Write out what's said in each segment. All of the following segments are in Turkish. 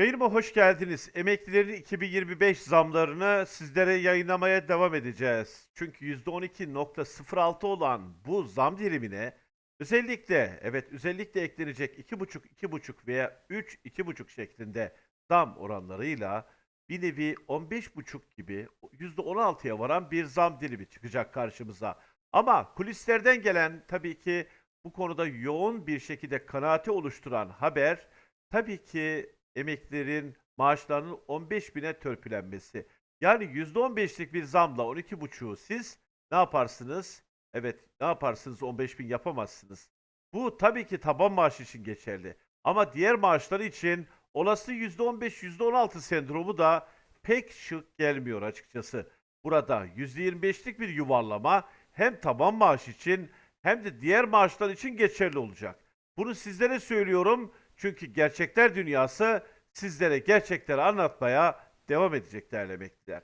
Yayınıma hoş geldiniz. Emeklilerin 2025 zamlarını sizlere yayınlamaya devam edeceğiz. Çünkü %12.06 olan bu zam dilimine özellikle evet özellikle eklenecek 2,5 2,5 veya 3 2,5 şeklinde zam oranlarıyla bir nevi 15,5 gibi %16'ya varan bir zam dilimi çıkacak karşımıza. Ama kulislerden gelen tabii ki bu konuda yoğun bir şekilde kanaati oluşturan haber tabii ki emeklilerin maaşlarının 15 bine törpülenmesi. Yani %15'lik bir zamla 12,5'u siz ne yaparsınız? Evet ne yaparsınız 15 bin yapamazsınız. Bu tabii ki taban maaş için geçerli. Ama diğer maaşlar için olası %15, %16 sendromu da pek şık gelmiyor açıkçası. Burada %25'lik bir yuvarlama hem taban maaş için hem de diğer maaşlar için geçerli olacak. Bunu sizlere söylüyorum çünkü gerçekler dünyası sizlere gerçekleri anlatmaya devam edecek değerli emekliler.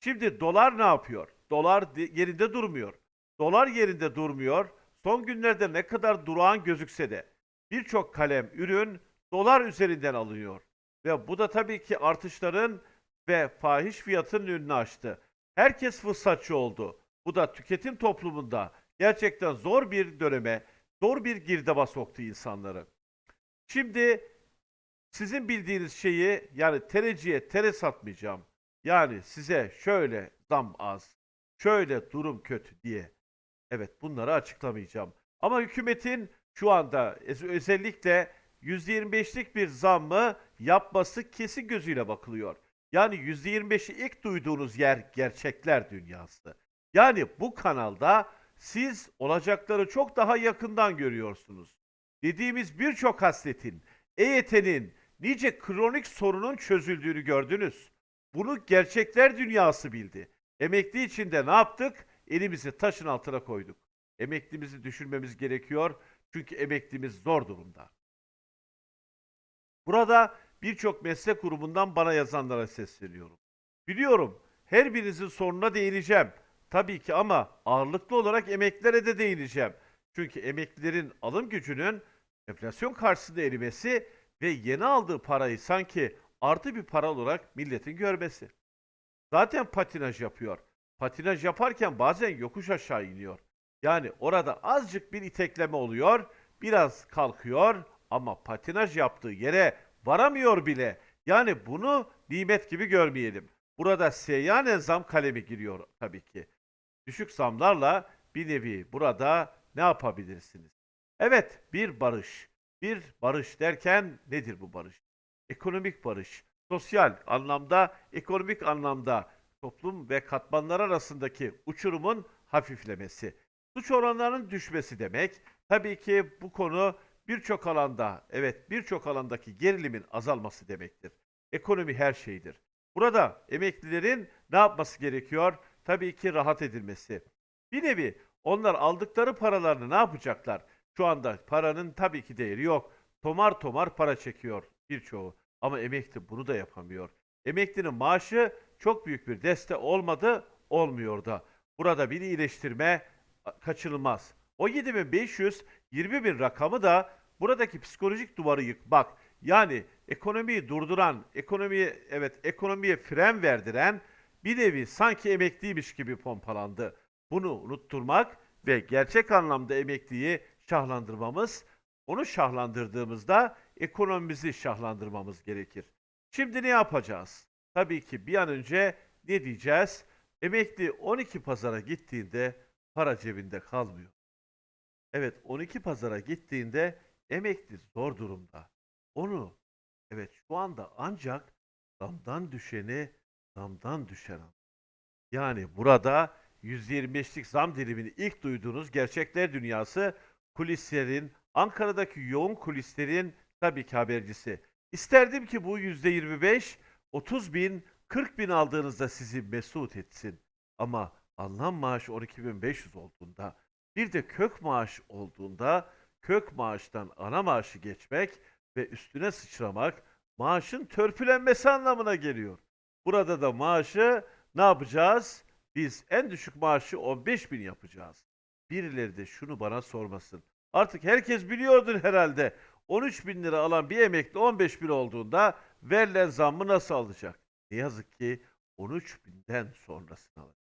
Şimdi dolar ne yapıyor? Dolar de- yerinde durmuyor. Dolar yerinde durmuyor. Son günlerde ne kadar durağan gözükse de birçok kalem ürün dolar üzerinden alınıyor. Ve bu da tabii ki artışların ve fahiş fiyatının önünü açtı. Herkes fırsatçı oldu. Bu da tüketim toplumunda gerçekten zor bir döneme, zor bir girdaba soktu insanları. Şimdi sizin bildiğiniz şeyi yani tereciye tere satmayacağım. Yani size şöyle zam az, şöyle durum kötü diye. Evet bunları açıklamayacağım. Ama hükümetin şu anda özellikle %25'lik bir zammı yapması kesin gözüyle bakılıyor. Yani %25'i ilk duyduğunuz yer gerçekler dünyası. Yani bu kanalda siz olacakları çok daha yakından görüyorsunuz. Dediğimiz birçok hasletin, EYT'nin nice kronik sorunun çözüldüğünü gördünüz. Bunu gerçekler dünyası bildi. Emekli için de ne yaptık? Elimizi taşın altına koyduk. Emeklimizi düşünmemiz gerekiyor. Çünkü emeklimiz zor durumda. Burada birçok meslek grubundan bana yazanlara sesleniyorum. Biliyorum her birinizin sorununa değineceğim. Tabii ki ama ağırlıklı olarak emeklilere de değineceğim. Çünkü emeklilerin alım gücünün enflasyon karşısında erimesi ve yeni aldığı parayı sanki artı bir para olarak milletin görmesi. Zaten patinaj yapıyor. Patinaj yaparken bazen yokuş aşağı iniyor. Yani orada azıcık bir itekleme oluyor, biraz kalkıyor ama patinaj yaptığı yere varamıyor bile. Yani bunu nimet gibi görmeyelim. Burada seyyanen zam kalemi giriyor tabii ki. Düşük zamlarla bir nevi burada ne yapabilirsiniz? Evet, bir barış. Bir barış derken nedir bu barış? Ekonomik barış, sosyal anlamda, ekonomik anlamda toplum ve katmanlar arasındaki uçurumun hafiflemesi. Suç oranlarının düşmesi demek. Tabii ki bu konu birçok alanda, evet birçok alandaki gerilimin azalması demektir. Ekonomi her şeydir. Burada emeklilerin ne yapması gerekiyor? Tabii ki rahat edilmesi. Bir nevi onlar aldıkları paralarını ne yapacaklar? Şu anda paranın tabii ki değeri yok. Tomar tomar para çekiyor birçoğu. Ama emekli bunu da yapamıyor. Emeklinin maaşı çok büyük bir deste olmadı, olmuyor da. Burada bir iyileştirme kaçınılmaz. O 7520 bin rakamı da buradaki psikolojik duvarı yıkmak. Yani ekonomiyi durduran, ekonomiye evet ekonomiye fren verdiren bir nevi sanki emekliymiş gibi pompalandı. Bunu unutturmak ve gerçek anlamda emekliyi şahlandırmamız, onu şahlandırdığımızda ekonomimizi şahlandırmamız gerekir. Şimdi ne yapacağız? Tabii ki bir an önce ne diyeceğiz? Emekli 12 pazara gittiğinde para cebinde kalmıyor. Evet 12 pazara gittiğinde emekli zor durumda. Onu evet şu anda ancak damdan düşeni damdan düşen an. Yani burada %25'lik zam dilimini ilk duyduğunuz gerçekler dünyası kulislerin, Ankara'daki yoğun kulislerin tabii ki habercisi. İsterdim ki bu %25, 30 bin, 40 bin aldığınızda sizi mesut etsin. Ama alınan maaş 12.500 olduğunda, bir de kök maaş olduğunda, kök maaştan ana maaşı geçmek ve üstüne sıçramak maaşın törpülenmesi anlamına geliyor. Burada da maaşı ne yapacağız? Biz en düşük maaşı 15 bin yapacağız. Birileri de şunu bana sormasın. Artık herkes biliyordur herhalde. 13 bin lira alan bir emekli 15 bin olduğunda verilen zammı nasıl alacak? Ne yazık ki 13 binden sonrasını alacak.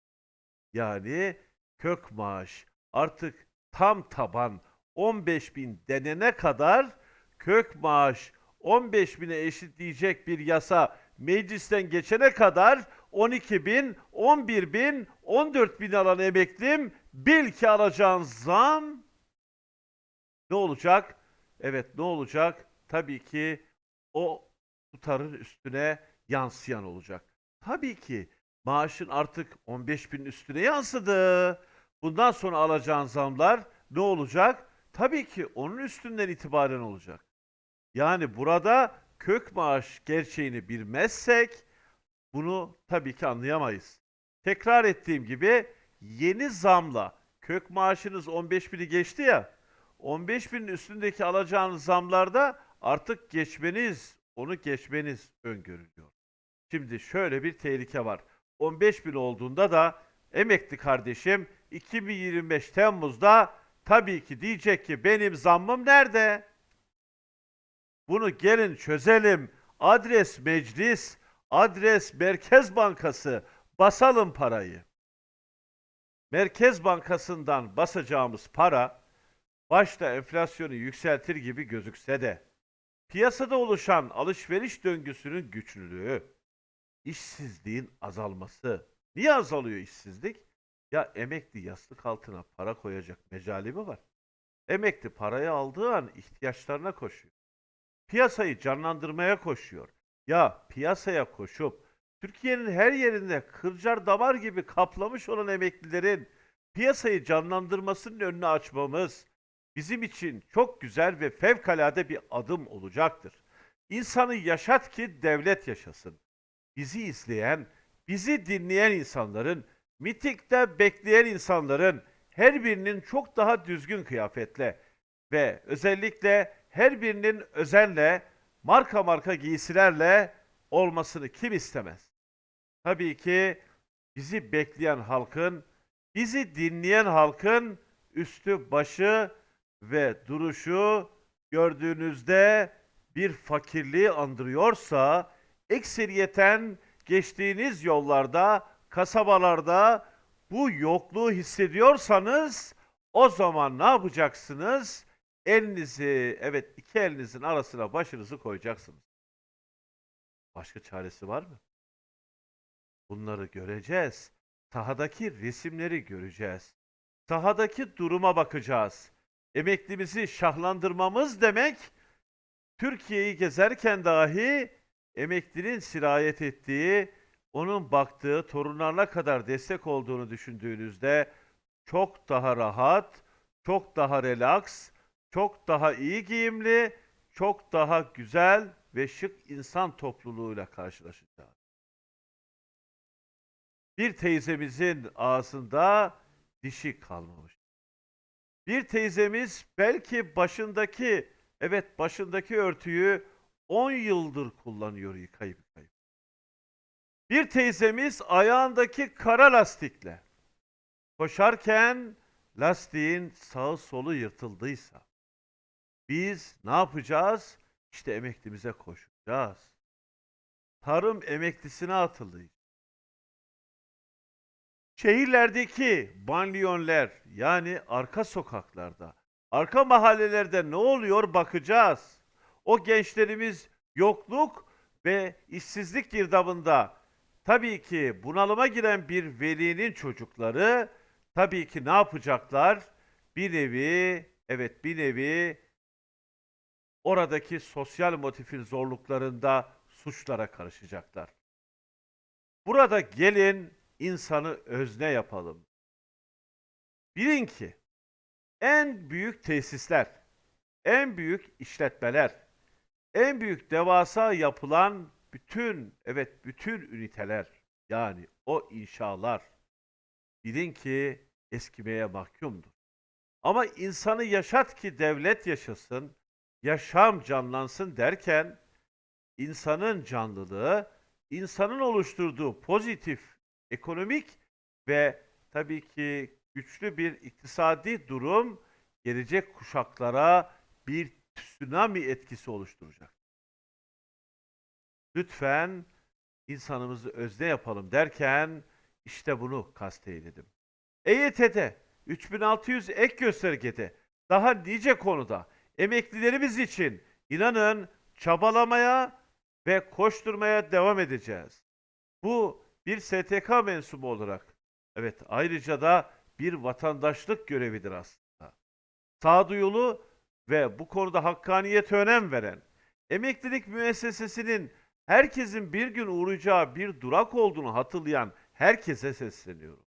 Yani kök maaş artık tam taban 15 bin denene kadar kök maaş 15 bine eşitleyecek bir yasa meclisten geçene kadar 12 bin, 11 bin, 14 bin alan emeklim bil ki alacağın zam ne olacak? Evet ne olacak? Tabii ki o tutarın üstüne yansıyan olacak. Tabii ki maaşın artık 15 bin üstüne yansıdı. Bundan sonra alacağın zamlar ne olacak? Tabii ki onun üstünden itibaren olacak. Yani burada kök maaş gerçeğini bilmezsek bunu tabii ki anlayamayız. Tekrar ettiğim gibi yeni zamla kök maaşınız 15 bini geçti ya 15 binin üstündeki alacağınız zamlarda artık geçmeniz, onu geçmeniz öngörülüyor. Şimdi şöyle bir tehlike var. 15 bin olduğunda da emekli kardeşim 2025 Temmuz'da tabii ki diyecek ki benim zammım nerede? Bunu gelin çözelim. Adres meclis, adres Merkez Bankası. Basalım parayı. Merkez Bankası'ndan basacağımız para başta enflasyonu yükseltir gibi gözükse de piyasada oluşan alışveriş döngüsünün güçlülüğü, işsizliğin azalması. Niye azalıyor işsizlik? Ya emekli yastık altına para koyacak mecali mi var? Emekli parayı aldığı an ihtiyaçlarına koşuyor. Piyasayı canlandırmaya koşuyor. Ya piyasaya koşup Türkiye'nin her yerinde kırcar damar gibi kaplamış olan emeklilerin piyasayı canlandırmasının önünü açmamız bizim için çok güzel ve fevkalade bir adım olacaktır. İnsanı yaşat ki devlet yaşasın. Bizi izleyen, bizi dinleyen insanların, mitikte bekleyen insanların her birinin çok daha düzgün kıyafetle ve özellikle her birinin özenle, marka marka giysilerle olmasını kim istemez? Tabii ki bizi bekleyen halkın, bizi dinleyen halkın üstü başı ve duruşu gördüğünüzde bir fakirliği andırıyorsa, ekseriyeten geçtiğiniz yollarda, kasabalarda bu yokluğu hissediyorsanız o zaman ne yapacaksınız? Elinizi, evet iki elinizin arasına başınızı koyacaksınız. Başka çaresi var mı? Bunları göreceğiz. Sahadaki resimleri göreceğiz. Sahadaki duruma bakacağız. Emeklimizi şahlandırmamız demek, Türkiye'yi gezerken dahi emeklinin sirayet ettiği, onun baktığı torunlarına kadar destek olduğunu düşündüğünüzde çok daha rahat, çok daha relax, çok daha iyi giyimli, çok daha güzel ve şık insan topluluğuyla karşılaşacağız. Bir teyzemizin ağzında dişi kalmamış. Bir teyzemiz belki başındaki, evet başındaki örtüyü 10 yıldır kullanıyor yıkayıp yıkayıp. Bir teyzemiz ayağındaki kara lastikle koşarken lastiğin sağı solu yırtıldıysa biz ne yapacağız? İşte emeklimize koşacağız. Tarım emeklisine atıldı. Şehirlerdeki banliyonler yani arka sokaklarda, arka mahallelerde ne oluyor bakacağız. O gençlerimiz yokluk ve işsizlik girdabında tabii ki bunalıma giren bir velinin çocukları tabii ki ne yapacaklar? Bir nevi, evet bir nevi oradaki sosyal motifin zorluklarında suçlara karışacaklar. Burada gelin insanı özne yapalım. Bilin ki en büyük tesisler, en büyük işletmeler, en büyük devasa yapılan bütün, evet bütün üniteler yani o inşalar bilin ki eskimeye mahkumdur. Ama insanı yaşat ki devlet yaşasın, yaşam canlansın derken insanın canlılığı, insanın oluşturduğu pozitif ekonomik ve tabii ki güçlü bir iktisadi durum gelecek kuşaklara bir tsunami etkisi oluşturacak. Lütfen insanımızı özne yapalım derken işte bunu kasteyledim. EYT'de 3600 ek göstergede daha nice konuda emeklilerimiz için inanın çabalamaya ve koşturmaya devam edeceğiz. Bu bir STK mensubu olarak evet ayrıca da bir vatandaşlık görevidir aslında. Sağduyulu ve bu konuda hakkaniyete önem veren emeklilik müessesesinin herkesin bir gün uğrayacağı bir durak olduğunu hatırlayan herkese sesleniyorum.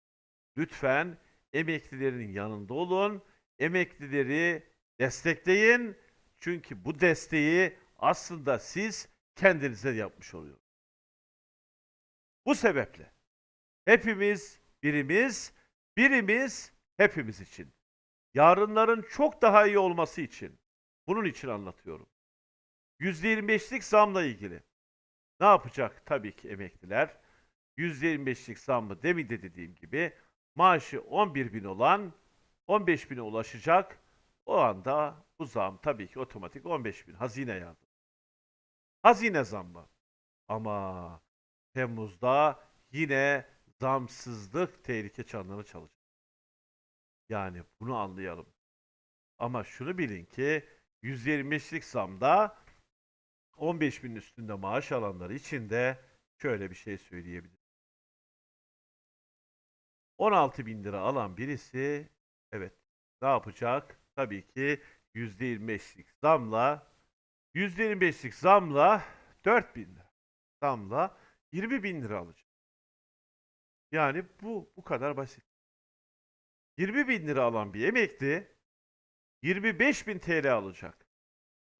Lütfen emeklilerin yanında olun, emeklileri destekleyin. Çünkü bu desteği aslında siz kendinize yapmış oluyorsunuz. Bu sebeple hepimiz birimiz, birimiz hepimiz için. Yarınların çok daha iyi olması için. Bunun için anlatıyorum. %25'lik zamla ilgili. Ne yapacak tabii ki emekliler? %25'lik zammı demin de dediğim gibi maaşı 11 bin olan 15 bine ulaşacak. O anda bu zam tabii ki otomatik 15 bin hazine yardım. Hazine zammı. Ama Temmuz'da yine zamsızlık tehlike çanları çalacak. Yani bunu anlayalım. Ama şunu bilin ki 125'lik zamda 15 bin üstünde maaş alanlar için de şöyle bir şey söyleyebilirim. 16 bin lira alan birisi evet ne yapacak? Tabii ki %25'lik zamla %25'lik zamla 4 bin lira zamla 20 bin lira alacak. Yani bu bu kadar basit. 20 bin lira alan bir emekli 25 bin TL alacak.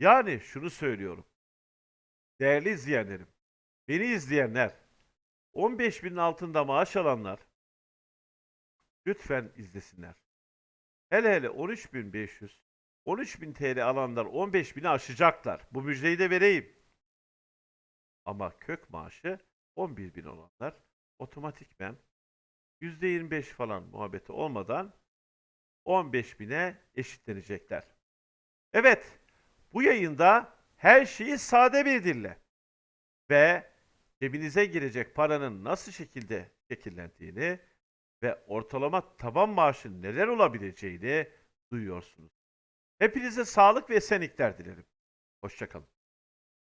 Yani şunu söylüyorum. Değerli izleyenlerim, beni izleyenler, 15 binin altında maaş alanlar lütfen izlesinler. Hele hele 13.500, 13.000 TL alanlar 15.000'i aşacaklar. Bu müjdeyi de vereyim. Ama kök maaşı 11.000 olanlar otomatikmen %25 falan muhabbeti olmadan 15.000'e eşitlenecekler. Evet, bu yayında her şeyi sade bir dille ve cebinize girecek paranın nasıl şekilde şekillendiğini ve ortalama taban maaşın neler olabileceğini duyuyorsunuz. Hepinize sağlık ve esenlikler dilerim. Hoşçakalın.